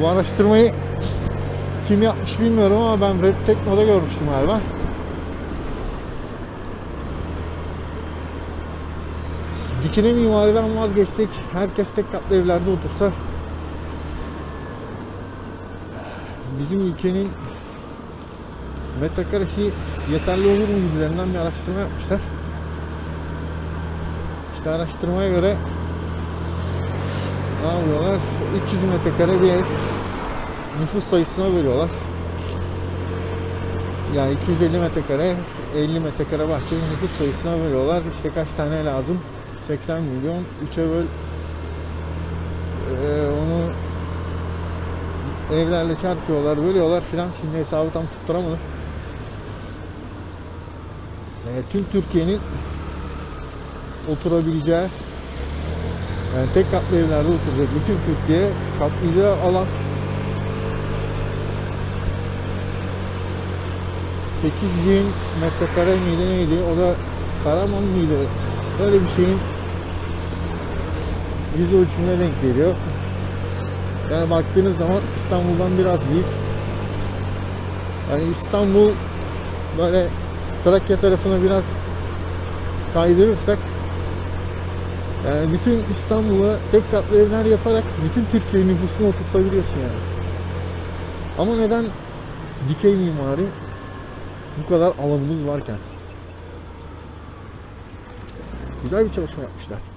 Bu araştırmayı kim yapmış bilmiyorum ama ben Web Tekno'da görmüştüm galiba. Dikine mimariden vazgeçsek, herkes tek katlı evlerde otursa bizim ülkenin metrekaresi yeterli olur mu gibilerinden bir araştırma yapmışlar. İşte araştırmaya göre ne yapıyorlar? 300 metrekare bir ev nüfus sayısına bölüyorlar. Yani 250 metrekare, 50 metrekare bahçe nüfus sayısına bölüyorlar. İşte kaç tane lazım? 80 milyon. 3'e böl. Ee, onu evlerle çarpıyorlar, bölüyorlar filan. Şimdi hesabı tam tutturamadım. Ee, tüm Türkiye'nin oturabileceği yani tek katlı evlerde oturacak bütün Türkiye kaplayacağı alan. 8000 metrekare miydi neydi? O da Karaman mıydı? Böyle bir şeyin yüz ölçümüne denk geliyor. Yani baktığınız zaman İstanbul'dan biraz büyük. Yani İstanbul böyle Trakya tarafına biraz kaydırırsak yani bütün İstanbul'a tek katlı evler yaparak bütün Türkiye nüfusunu oturtabiliyorsun yani. Ama neden dikey mimari bu kadar alanımız varken? Güzel bir çalışma yapmışlar.